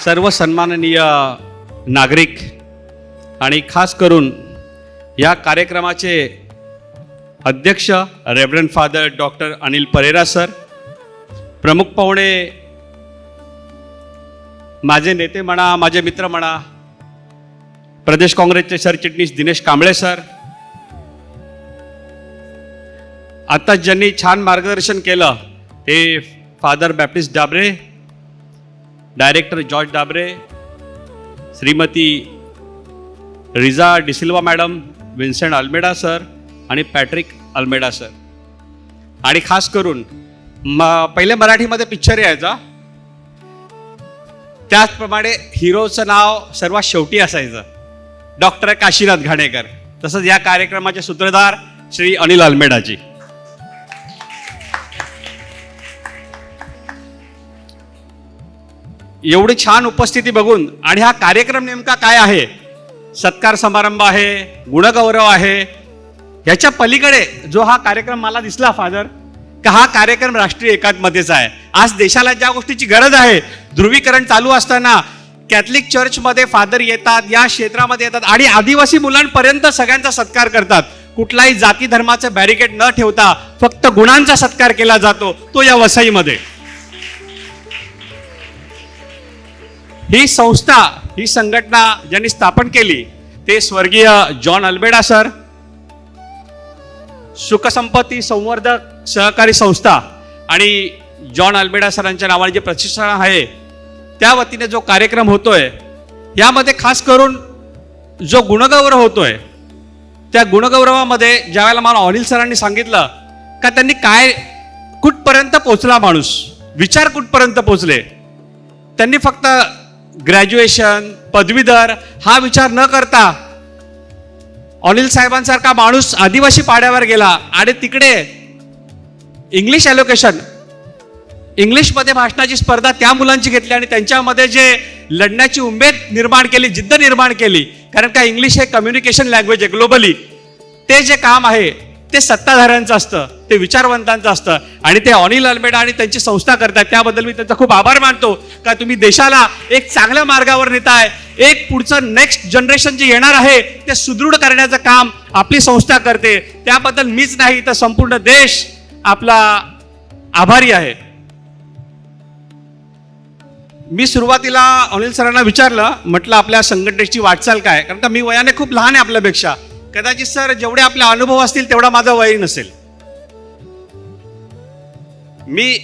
सर्व सन्माननीय नागरिक आणि खास करून या कार्यक्रमाचे अध्यक्ष reverend father doctor Anil Pereira sir प्रमुख पाहुणे माझे नेते म्हणा माझे मित्र म्हणा प्रदेश काँग्रेसचे सरचिटणीस दिनेश कांबळे सर आता ज्यांनी छान मार्गदर्शन केलं ते father Baptist Dabre director George Dabre Shrimati Riza D'Silva madam Vincent Almeida sir आणि पॅट्रिक अल्मेडा सर. आणि खास करून म पहिले मराठीमध्ये पिक्चर यायचा. त्याचप्रमाणे हिरोचं नाव सर्वात शेवटी असायचं. डॉक्टर काशीनाथ घाणेकर. तसंच या कार्यक्रमाचे सूत्रधार श्री अनिल अल्मेडाजी एवढी छान उपस्थिती बघून आणि हा कार्यक्रम नेमका काय आहे? सत्कार समारंभ आहे गुणगौरव आहे. ह्याच्या पलीकडे जो हा कार्यक्रम मला दिसला फादर का हा कार्यक्रम राष्ट्रीय एकात्मतेचा आहे. आज देशाला ज्या गोष्टीची गरज आहे ध्रुवीकरण चालू असताना कॅथलिक चर्चमध्ये फादर येतात या क्षेत्रामध्ये येतात आणि आदिवासी मुलांपर्यंत सगळ्यांचा सत्कार करतात. कुठलाही जाती धर्माचं बॅरिकेड न ठेवता फक्त गुणांचा सत्कार केला जातो तो या वसईमध्ये. ही संस्था ही संघटना ज्यांनी स्थापन केली ते स्वर्गीय जॉन अल्बेडा सर सुखसंपत्ती संवर्धक सहकारी संस्था आणि जॉन अल्बेडा सरांच्या नावाने जे प्रशिक्षण आहे त्या वतीने जो कार्यक्रम होतोय यामध्ये खास करून जो गुणगौरव होतोय त्या गुणगौरवामध्ये ज्यावेळेला मला अनिल सरांनी सांगितलं का त्यांनी काय कुठपर्यंत पोचला माणूस विचार कुठपर्यंत पोचले त्यांनी फक्त ग्रॅज्युएशन पदवीधर हा विचार न करता अनिल साहेबांसारखा माणूस आदिवासी पाड्यावर गेला आणि तिकडे इंग्लिश ॲलोकेशन इंग्लिशमध्ये भाषणाची स्पर्धा त्या मुलांची घेतली आणि त्यांच्यामध्ये जे लढण्याची उमेद निर्माण केली जिद्द निर्माण केली कारण का इंग्लिश हे कम्युनिकेशन लँग्वेज आहे ग्लोबली ते जे काम आहे ते सत्ताधाऱ्यांचं असतं ते विचारवंतांचं असतं. आणि ते अनिल अल्मेडा आणि त्यांची संस्था करतात त्याबद्दल मी त्यांचा खूप आभार मानतो. का तुम्ही देशाला एक चांगल्या मार्गावर नेताय एक पुढचं नेक्स्ट जनरेशन जे येणार आहे ते सुदृढ करण्याचं काम आपली संस्था करते. त्याबद्दल मीच नाही तर संपूर्ण देश आपला आभारी आहे. मी सुरुवातीला अनिल सरांना विचारलं म्हटलं आपल्या संघटनेची वाटचाल काय? कारण का मी वयाने खूप लहान आहे आपल्यापेक्षा. कदाचित सर जेवढे आपले अनुभव असतील तेवढा माझा वय नसेल. मी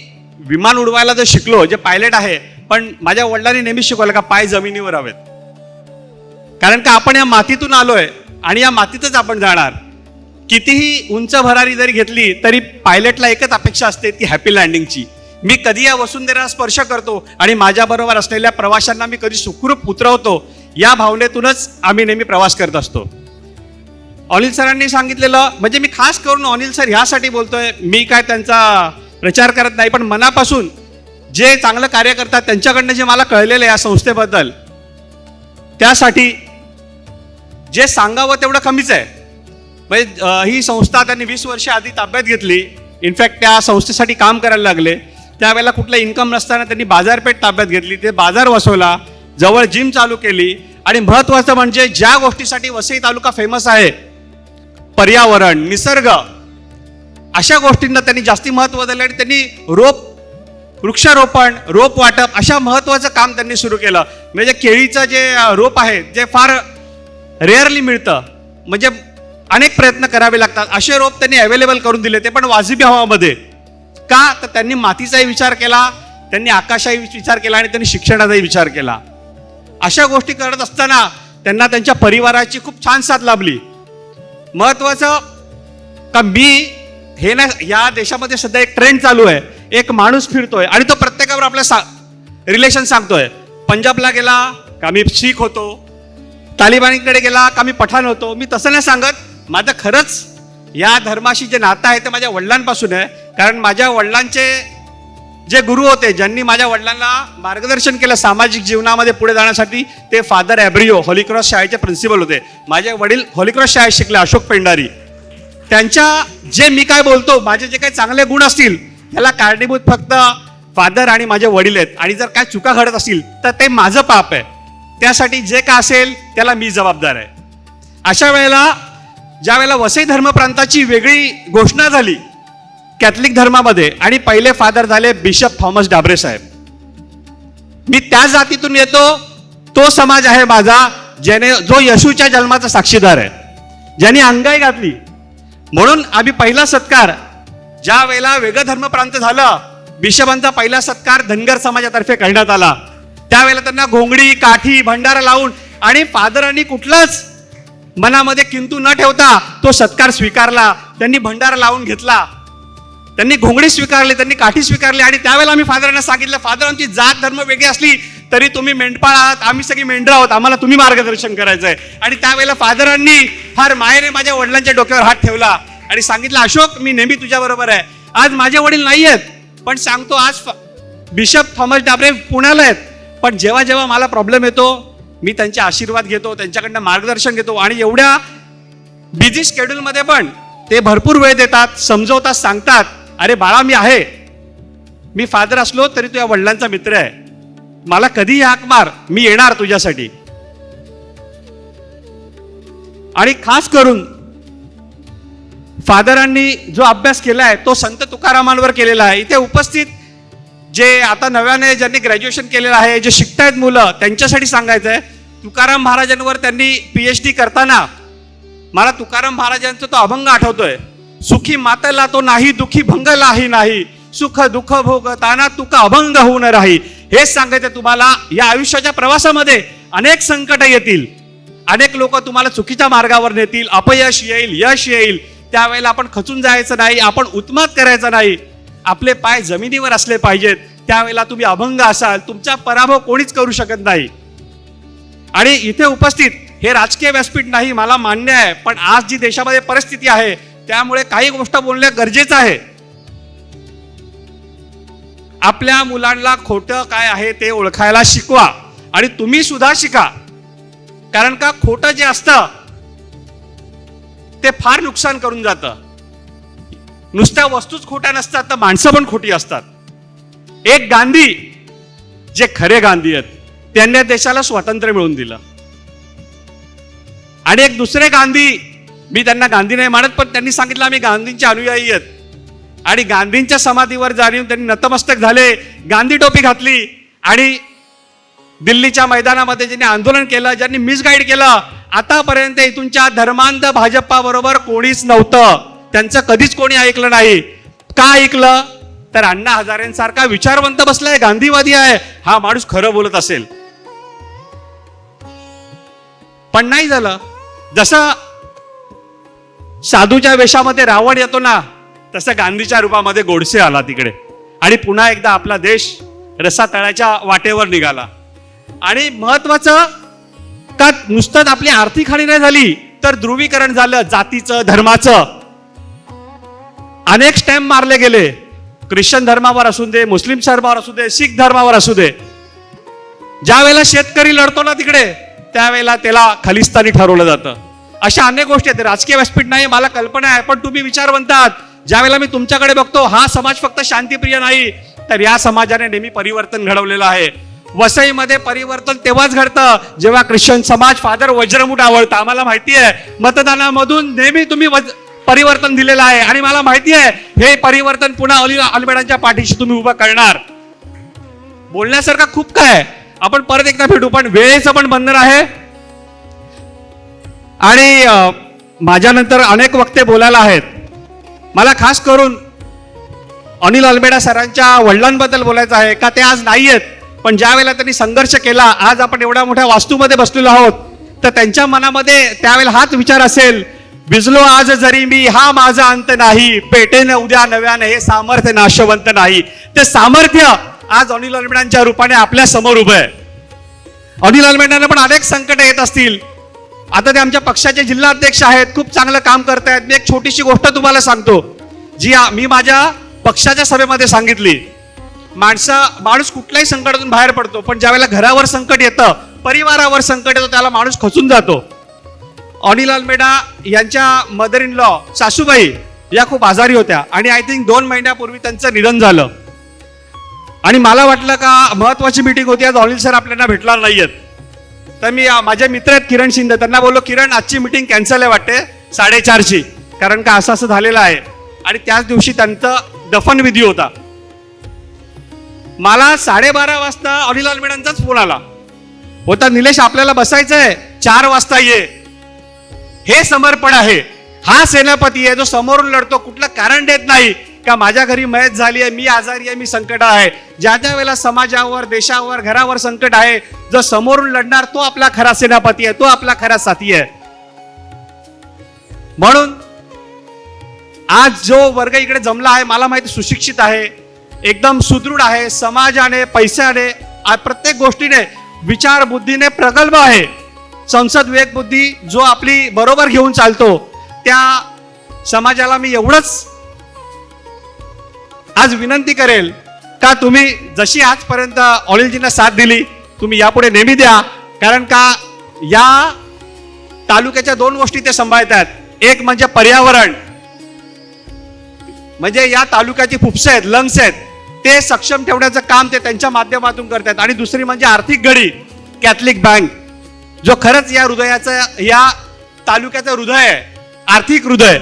विमान उडवायला जर शिकलो जे पायलट आहे पण माझ्या वडिलांनी नेहमी शिकवलं का पाय जमिनीवर हवेत. कारण का आपण या मातीतून आलोय आणि या मातीतच आपण जाणार. कितीही उंच भरारी जरी घेतली तरी पायलटला एकच अपेक्षा असते ती हॅपी लँडिंगची मी कधी या वसुंधरेला स्पर्श करतो आणि माझ्याबरोबर असलेल्या प्रवाशांना मी कधी सुखरूप उतरवतो या भावनेतूनच आम्ही नेहमी प्रवास करत असतो. अनिल सरांनी सांगितलेलं म्हणजे मी खास करून अनिल सर ह्यासाठी बोलतोय मी काय त्यांचा प्रचार करत नाही पण मनापासून जे चांगलं कार्य करतात त्यांच्याकडनं जे मला कळलेलं आहे या संस्थेबद्दल त्यासाठी जे सांगावं तेवढं कमीच आहे. म्हणजे ही संस्था त्यांनी वीस वर्ष आधी ताब्यात घेतली. इनफॅक्ट त्या संस्थेसाठी काम करायला लागले. त्यावेळेला कुठलं इन्कम नसताना त्यांनी बाजारपेठ ताब्यात घेतली. ते बाजार वसवला जवळ जिम चालू केली. आणि महत्त्वाचं म्हणजे ज्या गोष्टीसाठी वसई तालुका फेमस आहे पर्यावरण निसर्ग अशा गोष्टींना त्यांनी जास्ती महत्त्व दिलं आणि त्यांनी रोप वृक्षारोपण रोप वाटप अशा महत्त्वाचं काम त्यांनी सुरू केलं. म्हणजे केळीचं जे रोप आहे जे फार रेअरली मिळतं. म्हणजे अनेक प्रयत्न करावे लागतात. असे रोप त्यांनी अवेलेबल करून दिले ते पण वाजवी हवामध्ये. का? तर त्यांनी मातीचाही विचार केला त्यांनी आकाशाही विचार केला आणि त्यांनी शिक्षणाचाही विचार केला. अशा गोष्टी करत असताना त्यांना त्यांच्या परिवाराची खूप छान साथ लाभली. महत्वाचं का मी हे ना या देशामध्ये सध्या एक ट्रेंड चालू आहे. एक माणूस फिरतोय आणि तो प्रत्येकावर आपलं सा रिलेशन सांगतोय. पंजाबला गेला का मी शीख होतो. तालिबानीकडे गेला का मी पठाण होतो. मी तसं नाही सांगत. माझं खरंच या धर्माशी जे नातं आहे ते माझ्या वडिलांपासून आहे. कारण माझ्या वडिलांचे जे गुरु होते ज्यांनी माझ्या वडिलांना मार्गदर्शन केलं सामाजिक जीवनामध्ये पुढे जाण्यासाठी ते फादर ॲब्रिओ हॉलिक्रॉस शाळेचे प्रिन्सिपल होते. माझे वडील हॉलिक्रॉस शाळेत शिकले अशोक पेंडारी त्यांच्या जे मी काय बोलतो माझे जे काही चांगले गुण असतील याला कारणीभूत फक्त फादर आणि माझे वडील आहेत. आणि जर काय चुका घडत असतील तर ते माझं पाप आहे. त्यासाठी जे काय असेल त्याला मी जबाबदार आहे. अशा वेळेला ज्या वेळेला वसई धर्मप्रांताची वेगळी घोषणा झाली कॅथलिक धर्मामध्ये आणि पहिले फादर झाले बिशप थॉमस डाबरे साहेब. मी त्या जातीतून येतो तो समाज आहे माझा ज्याने जो येशूच्या जन्माचा साक्षीदार आहे ज्यांनी अंगाई घातली. म्हणून आम्ही पहिला सत्कार ज्या वेळेला वेगळं धर्मप्रांत झालं बिशपांचा पहिला सत्कार धनगर समाजातर्फे करण्यात आला. त्यावेळेला त्यांना घोंगडी काठी भंडारा लावून आणि फादरांनी कुठलाच मनामध्ये किंतू न ठेवता तो सत्कार स्वीकारला त्यांनी भंडारा लावून घेतला. त्यांनी घोंगडी स्वीकारली त्यांनी काठी स्वीकारली आणि त्यावेळेला आम्ही फादरांना सांगितलं फादर आमची जात धर्म वेगळी असली तरी तुम्ही मेंढपाळ आहात आम्ही सगळी मेंढर आहोत आम्हाला तुम्ही मार्गदर्शन करायचंय. आणि त्यावेळेला फादरांनी फार मायेने माझ्या वडिलांच्या डोक्यावर हात ठेवला आणि सांगितलं अशोक मी नेहमी तुझ्या बरोबर आहे. आज माझे वडील नाही आहेत पण सांगतो आज बिशप थॉमस डाबरे पुण्याला आहेत पण जेव्हा जेव्हा मला प्रॉब्लेम येतो मी त्यांचे आशीर्वाद घेतो त्यांच्याकडनं मार्गदर्शन घेतो आणि एवढ्या बिझी शेड्यूलमध्ये पण ते भरपूर वेळ देतात समजवतात सांगतात. अरे बाळा मी आहे. मी फादर असलो तरी तुझ्या वडिलांचा मित्र आहे. मला कधी हाक मार मी येणार तुझ्यासाठी. आणि खास करून फादरांनी जो अभ्यास केलाय तो संत तुकारामांवर केलेला आहे. इथे उपस्थित जे आता नव्याने ज्यांनी ग्रॅज्युएशन केलेलं आहे जे शिकतायत मुलं त्यांच्यासाठी सांगायचं आहे तुकाराम महाराजांवर त्यांनी पीएच डी करताना मला तुकाराम महाराजांचा तो अभंग आठवतोय. सुखी मातेला तो नाही दुखी भंगलाही नाही. सुख दुःख भोगताना तुका अभंग होऊन राही. हेच सांगायचं तुम्हाला या आयुष्याच्या प्रवासामध्ये अनेक संकट येतील. अनेक लोक तुम्हाला चुकीच्या मार्गावर नेतील अपयश येईल यश येईल. त्यावेळेला आपण खचून जायचं नाही आपण उत्मात करायचं नाही. आपले पाय जमिनीवर असले पाहिजेत. त्यावेळेला तुम्ही अभंग असाल तुमचा पराभव कोणीच करू शकत नाही. आणि इथे उपस्थित हे राजकीय व्यासपीठ नाही मला मान्य आहे पण आज जी देशामध्ये परिस्थिती आहे त्यामुळे काही गोष्ट बोलणे गरजेचं आहे. आपल्या मुलांना खोटं काय आहे ते ओळखायला शिकवा आणि तुम्ही सुद्धा शिका. कारण का खोटं जे असतं ते फार नुकसान करून जातं. नुसत्या वस्तूच खोट्या नसतात तर माणसं पण खोटी असतात. एक गांधी जे खरे गांधी आहेत त्यांनी देशाला स्वातंत्र्य मिळवून दिलं. आणि एक दुसरे गांधी मी त्यांना गांधी नाही मानत पण त्यांनी सांगितलं आम्ही गांधींचे अनुयायी आहेत. आणि गांधींच्या समाधीवर जाणून त्यांनी नतमस्तक झाले गांधी टोपी घातली आणि दिल्लीच्या मैदानामध्ये ज्यांनी आंदोलन केलं ज्यांनी मिसगाईड केलं आतापर्यंत इथूनच्या धर्मांध भाजपा बरोबर कोणीच नव्हतं. त्यांचं कधीच कोणी ऐकलं नाही. का ऐकलं? तर अण्णा हजारेंसारखा विचारवंत बसलाय गांधीवादी आहे. हा माणूस खरं बोलत असेल. पण नाही झालं. जसं साधूच्या वेशामध्ये रावण येतो ना तसं गांधीच्या रूपामध्ये गोडसे आला तिकडे. आणि पुन्हा एकदा आपला देश रसातळाच्या वाटेवर निघाला. आणि महत्वाचं का नुसतं आपली आर्थिक हानी नाही झाली तर ध्रुवीकरण झालं जातीचं धर्माचं. अनेक स्टॅम्प मारले गेले. ख्रिश्चन धर्मावर असू दे मुस्लिम धर्मावर असू दे शीख धर्मावर असू दे. ज्या वेळेला शेतकरी लढतो ना तिकडे त्यावेळेला त्याला खलिस्तानी ठरवलं जातं. अशा अनेक गोष्टी आहेत. राजकीय व्यासपीठ नाही मला कल्पना आहे पण तुम्ही विचारवंत आहात ज्या वेळेला मी तुमच्याकडे बघतो हा समाज फक्त शांतीप्रिय नाही तर या समाजाने नेहमी परिवर्तन घडवलेलं आहे. वसईमध्ये परिवर्तन तेव्हाच घडतं जेव्हा ख्रिश्चन समाज फादर वज्रमुठ आवडतं आम्हाला माहिती आहे मतदानामधून नेहमी तुम्ही वज- परिवर्तन दिलेलं आहे. आणि मला माहिती आहे हे परिवर्तन पुन्हा अली अलमेडांच्या पाठीशी तुम्ही उभं करणार. बोलण्यासारखं खूप काय आपण परत एकदा भेटू पण वेळेचं पण बंधन आहे. आणि माझ्यानंतर अनेक वक्ते बोलायला आहेत. मला खास करून अनिल अल्मेडा सरांच्या वडिलांबद्दल बोलायचं आहे का ते आज नाही आहेत पण ज्या वेळेला त्यांनी संघर्ष केला आज आपण एवढ्या मोठ्या वास्तूमध्ये बसलेलो आहोत तर त्यांच्या मनामध्ये त्यावेळेला हाच विचार असेल भिजलो आज जरी मी हा माझा अंत नाही पेटेन उद्या नव्याने हे सामर्थ्य नाशवंत नाही. ते सामर्थ्य आज अनिल अल्मेडांच्या रूपाने आपल्यासमोर उभं आहे. अनिल अल्मेडांना पण अनेक संकट येत असतील आता ते आमच्या पक्षाचे जिल्हा अध्यक्ष आहेत खूप चांगलं काम करतायत. मी एक छोटीशी गोष्ट तुम्हाला सांगतो. जी मी माझ्या पक्षाच्या सभेमध्ये सांगितली. माणसं माणूस कुठल्याही संकटातून बाहेर पडतो पण ज्यावेळेला घरावर संकट येतं परिवारावर संकट येतं त्याला माणूस खचून जातो. अनिल अल्मेडा यांच्या मदर इन लॉ सासूबाई या खूप आजारी होत्या. आणि आय थिंक दोन महिन्यापूर्वी त्यांचं निधन झालं. आणि मला वाटलं का महत्वाची मीटिंग होती आज अनिल सर आपल्याला भेटणार नाहीयेत. तर मी माझ्या मित्र आहेत किरण शिंदे. त्यांना बोललो किरण आजची मीटिंग कॅन्सल आहे वाटते. साडेचारची. कारण का असं असं झालेलं आहे. आणि त्याच दिवशी त्यांचा दफन विधी होता. मला साडेबारा वाजता अनिल आलमेडांचाच फोन आला. होता निलेश आपल्याला बसायचंय. चार वाजता ये. हे समर्पण आहे. हा सेनापती आहे जो समोरून लढतो. कुठलं कारण देत नाही. का माझ्या घरी मयत झाली आहे मी आजारी आहे मी संकट आहे. ज्या ज्या वेळेला समाजावर देशावर घरावर संकट आहे जो समोरून लढणार तो आपला खरा सेनापती आहे तो आपला खरा साथी आहे. म्हणून आज जो वर्ग इकडे जमला आहे मला माहिती सुशिक्षित आहे एकदम सुदृढ आहे समाजाने पैशाने प्रत्येक गोष्टीने विचार बुद्धीने प्रगल्भ आहे. संसद विवेक बुद्धी जो आपली बरोबर घेऊन चालतो त्या समाजाला मी एवढंच आज विनंती करेल का तुम्ही जशी आजपर्यंत ऑलिलजींना साथ दिली तुम्ही यापुढे नेहमी द्या. कारण का या तालुक्याच्या दोन गोष्टी ते सांभाळतात. एक म्हणजे पर्यावरण. म्हणजे या तालुक्याची फुफ्स आहेत लंग्स आहेत. ते सक्षम ठेवण्याचं काम ते त्यांच्या माध्यमातून करतात. आणि दुसरी म्हणजे आर्थिक घडी कॅथलिक बँक जो खरंच या हृदयाचं या तालुक्याचं हृदय आहे आर्थिक हृदय.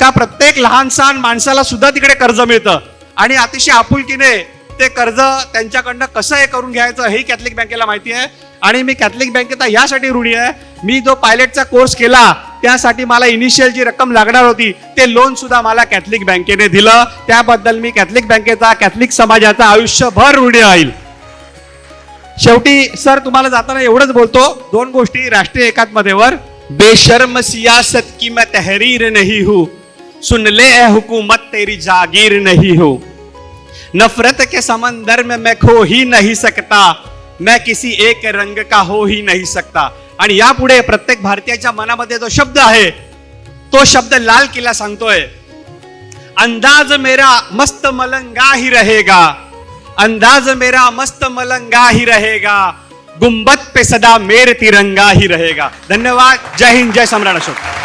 का प्रत्येक लहान सहान माणसाला सुद्धा तिकडे कर्ज मिळतं? आणि अतिशय आपुलकीने ते कर्ज त्यांच्याकडनं कसं हे करून घ्यायचं हे कॅथलिक बँकेला माहिती आहे. आणि मी कॅथलिक बँकेचा यासाठी ऋणी आहे. मी जो पायलटचा कोर्स केला त्यासाठी मला इनिशियल जी रक्कम लागणार होती ते लोन सुद्धा मला कॅथलिक बँकेने दिलं. त्याबद्दल मी कॅथलिक बँकेचा कॅथलिक समाजाचा आयुष्यभर ऋणी राहील. शेवटी सर तुम्हाला जाताना एवढंच बोलतो दोन गोष्टी राष्ट्रीय एकात्मतेवर. बेशर्म सियासत की मैं तहरीर नहीं हूं. सुन ले हुकूमत तेरी जागीर नहीं हो। नफरत के समंदर में मैं खो ही नहीं सकता। मैं किसी एक रंग का हो ही नहीं सकता। आणि यापुढे प्रत्येक भारतीयाच्या मनामध्ये जो शब्द आहे तो शब्द लाल किल्ला सांगतोय अंदाज मेरा मस्त मलंगा ही रहेगा। अंदाज मेरा मस्त मलंगा ही रहेगा। गुंबद पे सदा मेर तिरंगा ही रहेगा। धन्यवाद। जय हिंद जय सम्राट अशोक।